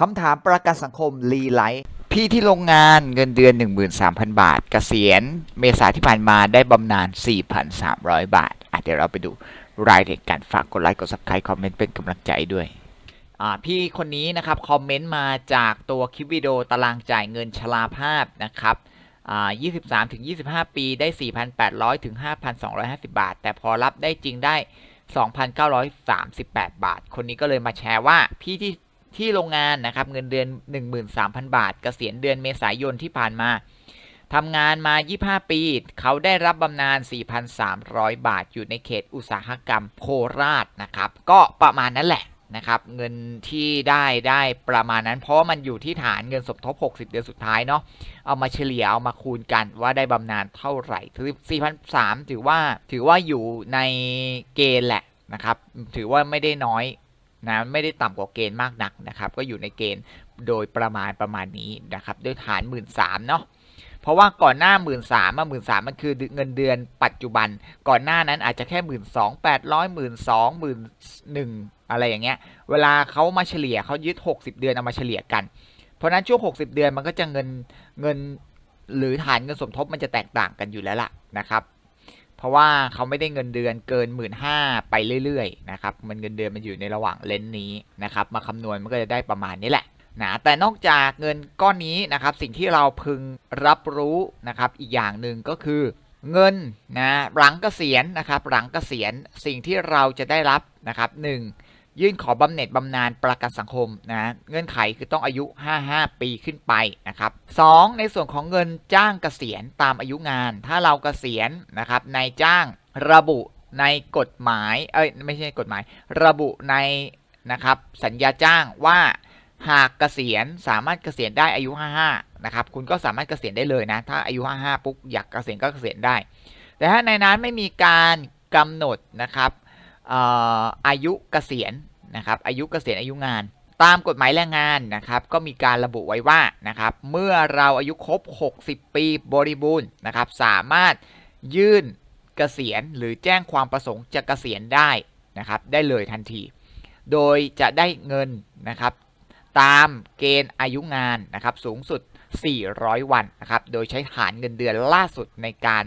คำถามประกันสังคมรีไลท์พี่ที่โรงงานเงินเดือน 13,000 บาทเกษียณเมษาที่ผ่านมาได้บำนาญ 4,300 บาทอะเดี๋ยวเราไปดูรายละเอียดกันฝากกดไลค์กด subscribe คอมเมนต์เป็นกำลังใจด้วยอ่าพี่คนนี้นะครับคอมเมนต์มาจากตัวคลิปวิดีโอตารางจ่ายเงินชราภาพนะครับอ่า23ถึง25 ปีได้ 4,800ถึง5,250 บาท แต่พอรับได้จริงได้ 2,938 บาท คนนี้ก็เลยมาแชร์ว่าพี่ที่ ที่โรงงานนะครับเงินเดือน 13,000 บาทเกษียณเดือนเมษายนที่ผ่านมาทำงานมา 25 ปี เขาได้รับบำนาญ 4,300 บาท อยู่ในเขตอุตสาหกรรมโคราชนะครับ ก็ประมาณนั้นแหละนะครับ เงินที่ได้ได้ประมาณนั้น เพราะว่ามันอยู่ที่ฐานเงินสมทบ 60 เดือนสุดท้ายเนาะ เอามาเฉลี่ยเอามาคูณกันว่าได้บำนาญเท่าไหร่ถือ4,300 ถือว่าถือว่าอยู่ในเกณฑ์แหละนะครับ ถือว่าไม่ได้น้อย นะไม่ได้ต่ำกว่าเกณฑ์มากนักนะครับก็อยู่ในเกณฑ์โดยประมาณประมาณนี้นะครับด้วยฐาน 1 3ื่นเนาะเพราะว่าก่อนหน้า 1 3ื่นสามหมื่นสามมันคือเงินเดือนปัจจุบัน ก่อนหน้านั้นอาจจะแค่หมื่นสองแปดร้อยหมื่นสองหมื่นหนึ่งอะไรอย่างเงี้ยเวลาเขามาเฉลี่ยเขายึด 60 เดือนเอามาเฉลี่ยกัน เพราะนั้นช่วง 60 เดือนมันก็จะเงินเงินหรือฐานเงินสมทบมันจะแตกต่างกันอยู่แล้วล่ะนะครับ เพราะว่าเขาไม่ได้เงินเดือนเกิน 1 5ื่นไปเรื่อยๆนะครับมันเงินเดือนมันอยู่ในระหว่างเลนส์นี้นะครับมาคำนวณมันก็จะได้ประมาณนี้แหละนะแต่นอกจากเงินก้อนนี้นะครับสิ่งที่เราพึงรับรู้นะครับอีกอย่างหนึ่งก็คือเงินนะหลังเกษียณนะครับหลังเกษียณสิ่งที่เราจะได้รับนะครับหนึ่ง ยื่นขอบำเหน็จบำนาญประกันสังคมนะเงื่อนไขคือต้องอายุ 55 ปีขึ้นไปนะครับสองในส่วนของเงินจ้างเกษียณตามอายุงาน ถ้าเราเกษียณนะครับนายจ้างระบุในกฎหมายเอ้ยไม่ใช่กฎหมาย ระบุในนะครับสัญญาจ้างว่าหากเกษียณสามารถเกษียณได้อายุ 55 นะครับ คุณก็สามารถเกษียณได้เลยนะ ถ้าอายุ 55 ปุ๊บอยากเกษียณก็เกษียณได้ แต่ถ้าในนั้นไม่มีการกำหนดนะครับอายุเกษียณ นะครับอายุเกษียณอายุงาน ตามกฎหมายแรงงานนะครับก็มีการระบุไว้ว่านะครับเมื่อเราอายุครบ 60 ปีบริบูรณ์นะครับสามารถยื่นเกษียณหรือแจ้งความประสงค์จะเกษียณได้นะครับได้เลยทันที โดยจะได้เงินนะครับตามเกณฑ์อายุงานนะครับสูงสุด 400 วันนะครับโดยใช้ฐานเงินเดือนล่าสุดในการ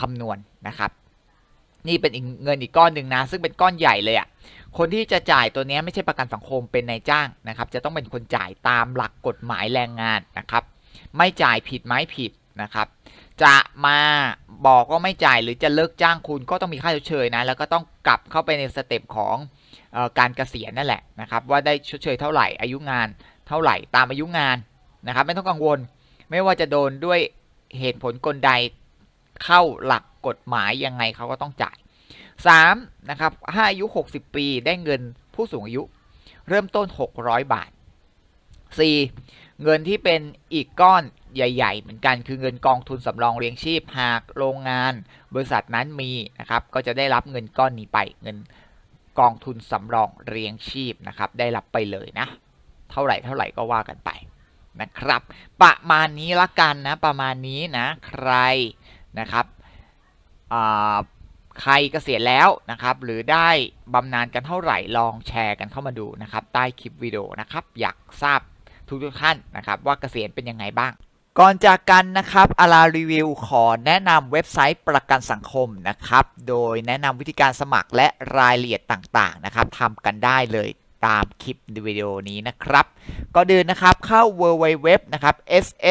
คำนวณนะครับ นี่เป็นเงินอีกก้อนหนึ่งนะ ซึ่งเป็นก้อนใหญ่เลยอะ่ะ คนที่จะจ่ายตัวนี้ไม่ใช่ประกันสังคมเป็นนายจ้างนะครับ จะต้องเป็นคนจ่ายตามหลักกฎหมายแรงงานนะครับ ไม่จ่ายผิดไหมผิดนะครับ จะมาบอกว่าไม่จ่ายหรือจะเลิกจ้างคุณก็ต้องมีค่าชดเชยนะ แล้วก็ต้องกลับเข้าไปในสเต็ปของการเกษียณนั่นแหละนะครับ ว่าได้ชดเชยเท่าไหร่อายุงานเท่าไหร่ตามอายุงานนะครับ ไม่ต้องกังวล ไม่ว่าจะโดนด้วยเหตุผลกลใดเข้าหลักกฎหมายยังไงเขาก็ต้องจ่าย 3 นะครับถ้าอายุ 60 ปีได้เงินผู้สูงอายุ เริ่มต้น 600 บาท 4. เงินที่เป็นอีกก้อนใหญ่ ๆ เหมือนกันคือเงินกองทุนสำรองเลี้ยงชีพหากโรงงาน บริษัทนั้นมีนะครับก็จะได้รับเงินก้อนนี้ไปเงินกองทุนสำรองเรียงชีพนะครับได้รับไปเลยนะ เท่าไหร่เท่าไหร่ก็ว่ากันไปนะครับ ประมาณนี้ละกันนะประมาณนี้นะใครนะครับ ใครเกษียณแล้วนะครับ หรือได้บำนาญกันเท่าไหร่ลองแชร์กันเข้ามาดูนะครับ ใต้คลิปวิดีโอนะครับ อยากทราบทุกทุกท่านนะครับ ว่าเกษียณเป็นยังไงบ้าง ก่อนจากกันนะครับอารารีวิวขอแนะนำเว็บไซต์ประกันสังคมนะครับ โดยแนะนำวิธีการสมัครและรายละเอียดต่างๆนะครับทำกันได้เลยตามคลิปวิดีโอนี้นะครับก็เดินนะครับเข้า www นะครับ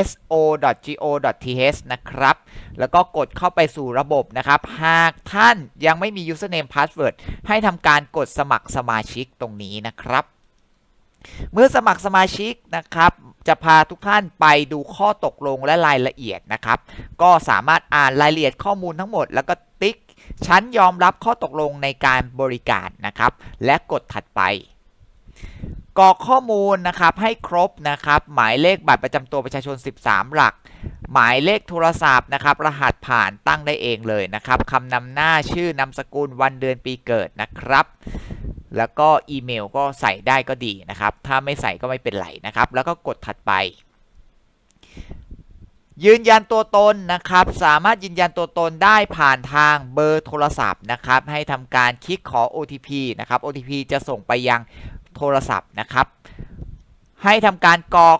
sso.go.th นะครับ แล้วก็กดเข้าไปสู่ระบบนะครับ หากท่านยังไม่มี username password ให้ทำการกดสมัครสมาชิกตรงนี้นะครับเมื่อสมัครสมาชิกนะครับ จะพาทุกท่านไปดูข้อตกลงและรายละเอียดนะครับ ก็สามารถอ่านรายละเอียดข้อมูลทั้งหมด แล้วก็ติ๊กฉันยอมรับข้อตกลงในการบริการนะครับ และกดถัดไปกรอกข้อมูลนะครับให้ครบนะครับ หมายเลขบัตรประจำตัวประชาชน 13 หลัก หมายเลขโทรศัพท์นะครับ รหัสผ่านตั้งได้เองเลยนะครับคำนำหน้าชื่อนามสกุลวันเดือนปีเกิดนะครับ แล้วก็อีเมลก็ใส่ได้ก็ดีนะครับ ถ้าไม่ใส่ก็ไม่เป็นไรนะครับ แล้วก็กดถัดไป ยืนยันตัวตนนะครับ สามารถยืนยันตัวตนได้ผ่านทางเบอร์โทรศัพท์นะครับ ให้ทำการคลิกขอ OTP นะครับ OTP จะส่งไปยังโทรศัพท์นะครับ ให้ทำการกรอก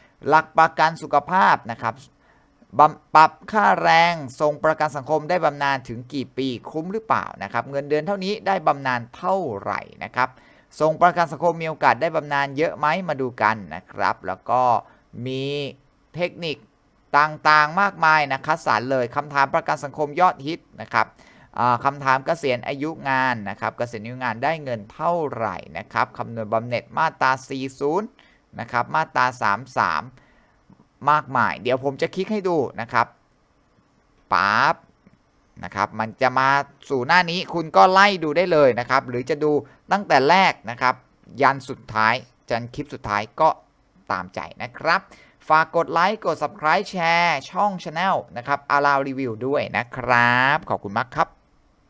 หลักประกันสุขภาพนะครับบปรับค่าแรงทรงประกันสังคมได้บำนาญถึงกี่ปีคุ้มหรือเปล่านะครับ เงินเดือนเท่านี้ได้บำนาญเท่าไหร่นะครับทรงประกันสังคมมีโอกาสได้บำนาญเยอะไหมมาดูกันนะครับ แล้วก็มีเทคนิคต่างๆมากมายนะคัดสรรเลยคำถามประกันสังคมยอดฮิตนะครับคำถามเกษียณอายุงานนะครับเกษียณอายุงานได้เงินเท่าไหร่นะครับคำนวณบำเหน็จมาตรา 40 นะครับ มาตรา 33 มากมาย เดี๋ยวผมจะคลิกให้ดูนะครับปั๊บนะครับ มันจะมาสู่หน้านี้คุณก็ไล่ดูได้เลยนะครับ หรือจะดูตั้งแต่แรกนะครับ ยันสุดท้ายจนคลิปสุดท้ายก็ตามใจนะครับ ฝากกดไลค์ กด subscribe แชร์ ช่อง Channel นะครับอารารีวิวด้วยนะครับ ขอบคุณมากครับ